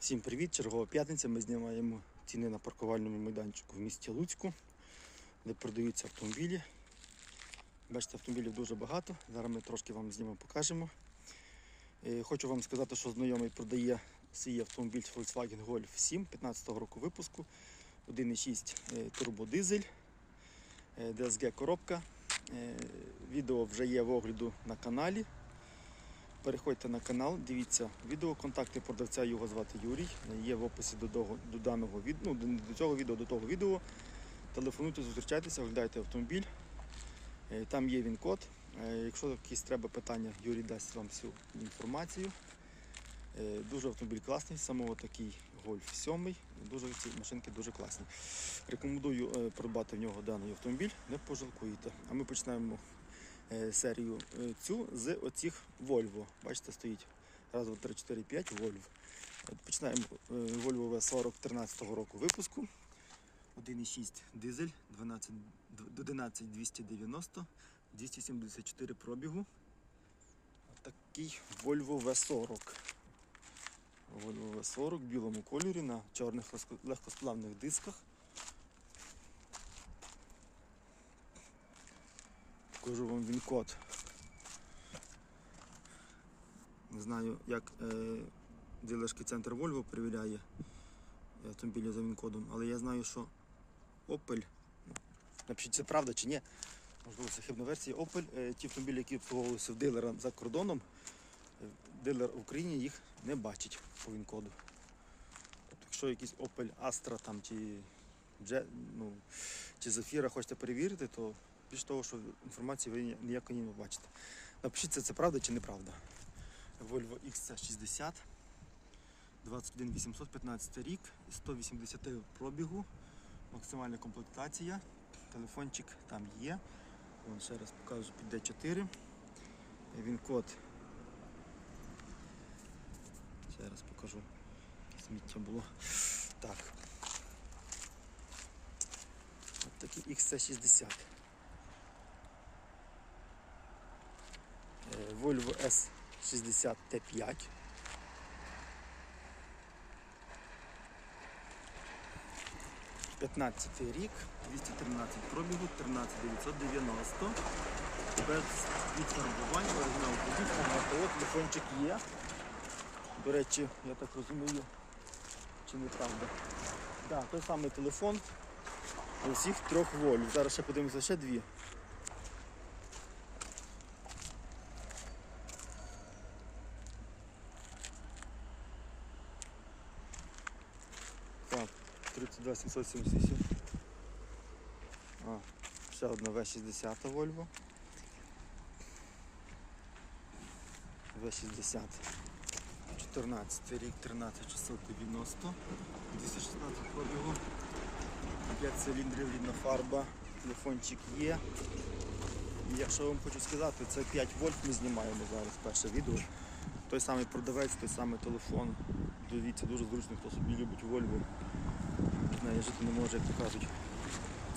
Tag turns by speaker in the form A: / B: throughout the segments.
A: Всім привіт! Чергова п'ятниця. Ми знімаємо ціни на паркувальному майданчику в місті Луцьку, де продаються автомобілі. Бачите, автомобілів дуже багато. Зараз ми трошки вам знімемо, покажемо. Е, Хочу вам сказати, що знайомий продає свій автомобіль Volkswagen Golf 7 15-го року випуску, 1,6 е, турбодизель, DSG коробка. Е, Відео вже є в огляду на каналі. Переходьте на канал, дивіться відео, контакти продавця його звати Юрій. Є в описі до, того- до даного ну, до, цього відео, до того відео. Телефонуйте, зустрічайтеся, оглядайте автомобіль. Е, Там є він код. Е, Якщо якісь треба питання, Юрій дасть вам всю інформацію. Е, Дуже автомобіль класний, самого такий Golf 7. Дуже ці машинки дуже класні. Рекомендую придбати в нього даний автомобіль, не пожалкуєте. А ми починаємо серію е, цю з оцих Volvo. Бачите, стоїть раз, два, три, чотири, п'ять Volvo. Е, Починаємо е, Volvo V40 13 року випуску. 1,6 дизель, 12, 11 290, 274 пробігу. Такий Volvo V40. Volvo V40 в білому кольорі на чорних легкосплавних дисках. Покажу вам він код. Не знаю, як е, дилерський центр Volvo перевіряє автомобілі за він-кодом, але я знаю, що Opel, напишіть, це правда чи ні, можливо, це хибна версія. Opel, е, ті автомобілі, які обслуговувалися в дилера за кордоном, е, дилер в Україні їх не бачить по він-коду. Тобто, якщо якийсь Opel Astra там, чи, ну, чи Zafira хочете перевірити, то більш того, що інформації ви ніякої не бачите. Напишіть, це, правда чи неправда. Volvo XC60, 21 815 рік, 180 пробігу, максимальна комплектація, телефончик там є. Вон ще раз покажу під D4. Він код. Ще раз покажу. яке Сміття було. Так. От такий XC60. Volvo S60 T5. П'ятнадцятий рік, 213 пробігу, 13990. Без відфарбування, оригінал подібка, МТО, телефончик є. До речі, я так розумію, чи неправда. Так, той самий телефон у всіх трьох волів. Зараз ще подивимося ще дві. Так, 32 778. А, ще одна В60 Volvo. В60. 14 рік, 13 690, 216 пробігу, 5 циліндрів, рідна фарба, телефончик є. І якщо вам хочу сказати, це 5 вольт ми знімаємо зараз перше відео. Той самий продавець, той самий телефон. Дивіться, дуже зручно, хто собі любить Volvo. Не знаю, жити не може, як то кажуть.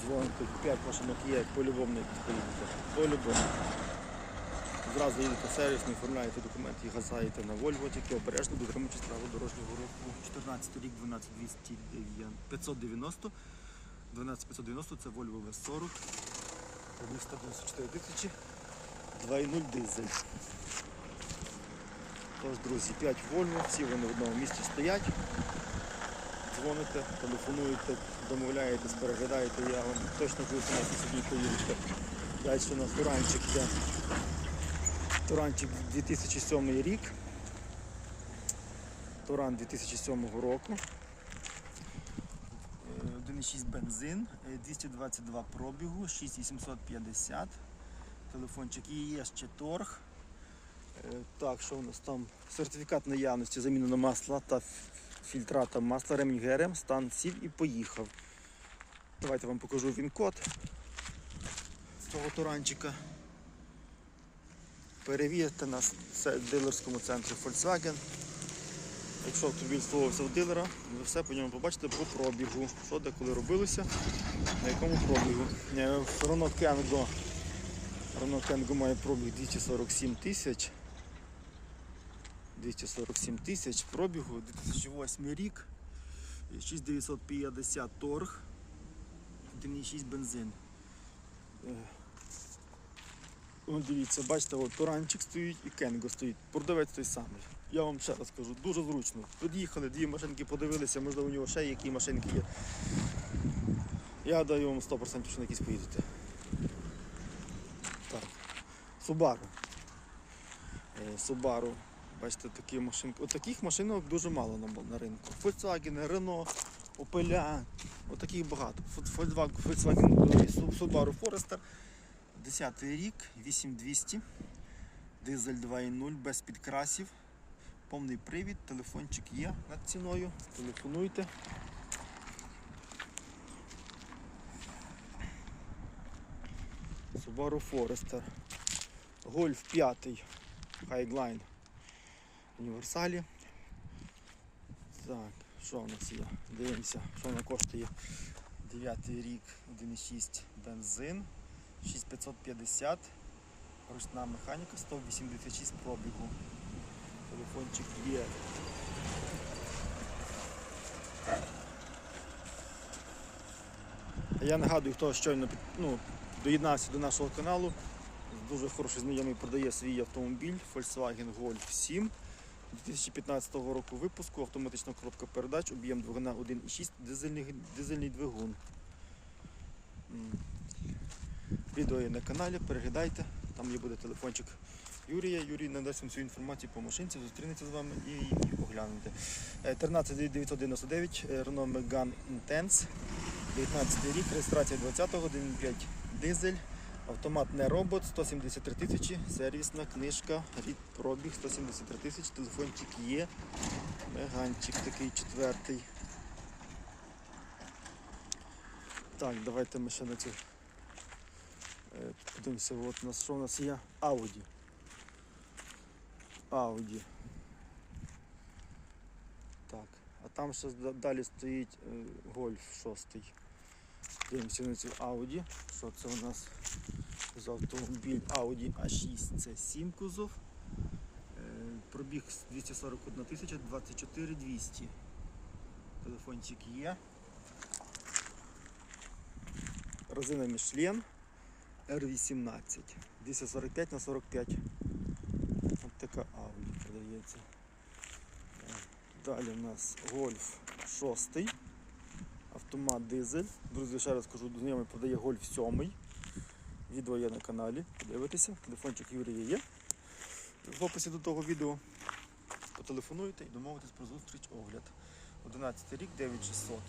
A: Дзвоните, 5 машинок є, по-любому не поїдете. По-любому. Зразу їдете в сервіс, не оформляєте документи і газаєте на Volvo, тільки обережно дотримуючись правил дорожнього руху. 14 рік, 12 590. 12 590 це Volvo V40. 194 тисячі. 2.0 дизель. Тож, друзі, 5 Volvo, всі вони в одному місці стоять. Дзвоните, телефонуєте, домовляєтесь, переглядаєте, я вам точно буду на сьогодні поїдете. Далі у нас туранчик є. Туранчик 2007 рік. Туран 2007 року. Е, 1,6 бензин, е, 222 пробігу, 6850. Телефончик і є ще торг. Е, Так, що у нас там? Сертифікат наявності замінено масла та ф- фільтра та масла ремінь ГРМ, стан сів і поїхав. Давайте вам покажу він код цього туранчика. Перевірте нас в дилерському центрі Volkswagen. Якщо автомобіль слугувався у дилера, ви все по ньому побачите по пробігу, що де коли робилося, на якому пробігу. Renault Kangoo має пробіг 247 тисяч. 247 тисяч пробігу, 2008 рік, 6950 торг, 1,6 бензин. Е, дивіться, бачите, от Туранчик стоїть і Кенго стоїть. Продавець той самий. Я вам ще раз кажу, дуже зручно. Під'їхали, дві машинки подивилися, можливо, у нього ще які машинки є. Я даю вам 100% що на якісь поїдете. Так. Subaru. Е, Subaru. Бачите, такі машинки. От таких машинок дуже мало на, на ринку. Volkswagen, Renault, Opel, от таких багато. Volkswagen, Subaru Forester. 10 рік, 8200, дизель 2.0 без підкрасів, повний привід, телефончик є над ціною. Телефонуйте. Subaru Forester. Golf 5 Highline універсалі. Так, що у нас є? Дивимося, що вона коштує. 9 рік, 1,6 бензин, 6550, ручна механіка, 186 пробігу. Телефончик є. Я нагадую, хто щойно ну, доєднався до нашого каналу. Дуже хороший знайомий продає свій автомобіль Volkswagen Golf 7 2015 року випуску, автоматична коробка передач, об'єм двигуна 1,6, дизельний, дизельний двигун. Відео є на каналі, переглядайте, там є буде телефончик Юрія. Юрій надасть вам всю інформацію по машинці, зустрінеться з вами і її оглянете. Е, 13999 е, Renault Megane Intense, 19 рік, реєстрація 20-го, 1.5 дизель. Автомат не робот, 173 тисячі, сервісна книжка, рід пробіг 173 тисячі, телефончик є, меганчик такий четвертий. Так, давайте ми ще на цю е, подивимося, от у нас що у нас є? Audi. Audi. Так, а там ще далі стоїть е, Golf 6. Дивимося на цю Audi. Що це у нас за автомобіль Audi A6 це 7 кузов. Е, Пробіг 241 тисяча, 24 200. Телефончик є. Резина Michelin R18. 245 на 45. Ось така Audi продається. Е, Далі у нас Golf 6. Автомат дизель. Друзі, ще раз кажу, знайомий продає Golf 7. Відео є на каналі. Подивитися. Телефончик Юрія є. В описі до того відео. Потелефонуйте і домовитесь про зустріч огляд. 11 рік, 9600.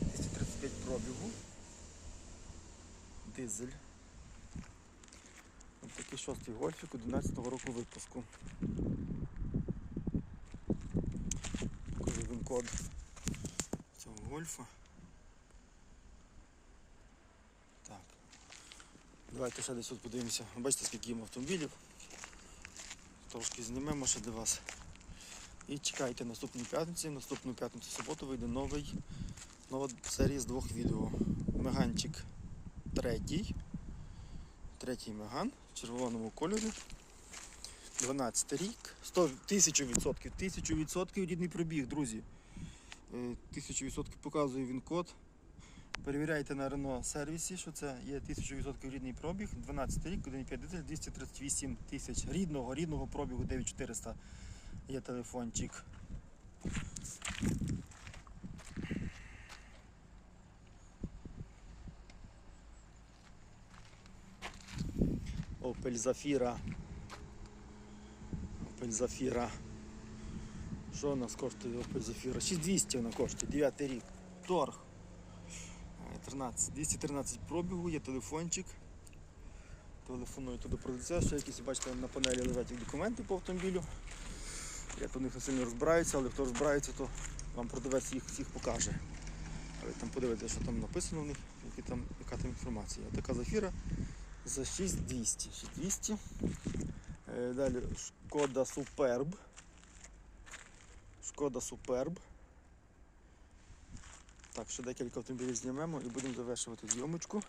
A: 235 пробігу. Дизель. Ось такий шостий гольфік 11-го року випуску. Покажу він код гольфа. Так. Давайте ще десь тут подивимося. Бачите, скільки їм автомобілів. Трошки знімемо ще для вас. І чекайте наступної п'ятниці. Наступну п'ятницю суботу вийде новий, нова серія з двох відео. Меганчик третій. Третій меган в червоному кольорі. 12 рік. 100, 1000 відсотків. 1000 відсотків рідний пробіг, друзі. Е, 1000 відсотків показує він код. Перевіряйте на Renault сервісі, що це є 1000% рідний пробіг, 12 рік, 1,5 дизель, 238 тисяч рідного, рідного пробігу 9400 є телефончик. Opel Zafira. Opel Zafira. Що у нас коштує Opel Zafira? 6200 вона коштує, 9 рік. Торг. Е, 13, 213 пробігу, є телефончик. Телефонуєте до продавця, ще якісь, бачите, на панелі лежать документи по автомобілю. Я по них не сильно розбираюся, але хто розбирається, то вам продавець їх всіх покаже. Але там подивитися, що там написано в них, які там, яка там інформація. Така зафіра за 6200. 6200. Е, Далі шкода Superb. Шкода Superb. Так, ще декілька автомобілів знімемо і будемо завершувати зйомочку.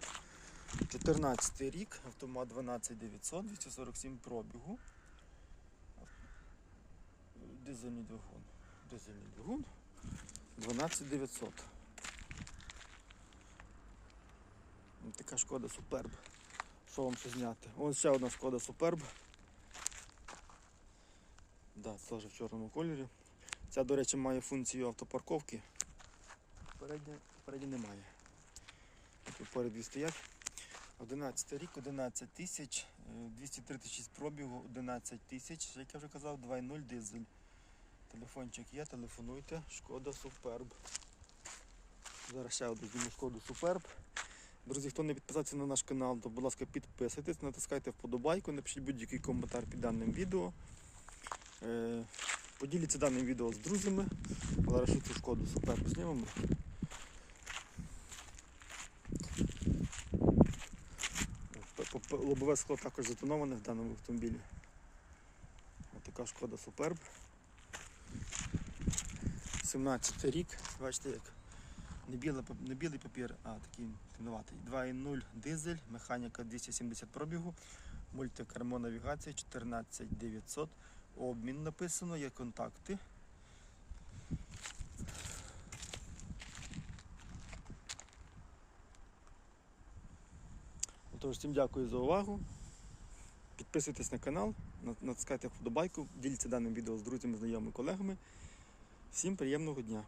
A: 14 рік, автомат 12900, 247 пробігу. дизельний двигун. Дизельний двигун 12900. Така шкода суперб. Що вам ще зняти? Ось ще одна шкода суперб. Да, теж в чорному кольорі. Ця, до речі, має функцію автопарковки. Передня, передня немає. Поряд стоять. 11 рік, 11 тисяч, е, 236 пробігу, 11 тисяч, як я вже казав, 2.0 дизель. Телефончик є, телефонуйте, шкода Суперб. Зараз ще одну шкоду Суперб. Друзі, хто не підписався на наш канал, то будь ласка підписуйтесь, натискайте вподобайку, напишіть будь-який коментар під даним відео. Поділіться даним відео з друзями. Зараз цю шкоду Суперб знімемо. Лобове скло також затоноване в даному автомобілі. Така шкода Суперб. 17 рік. Бачите як. Не, пап- не білий папір, а такий темноватий. 2.0 дизель, механіка 270 пробігу, мультикермо навігація 14900. Обмін написано, є контакти. Тож, всім дякую за увагу. Підписуйтесь на канал, натискайте вподобайку, діліться даним відео з друзями, знайомими, колегами. Всім приємного дня!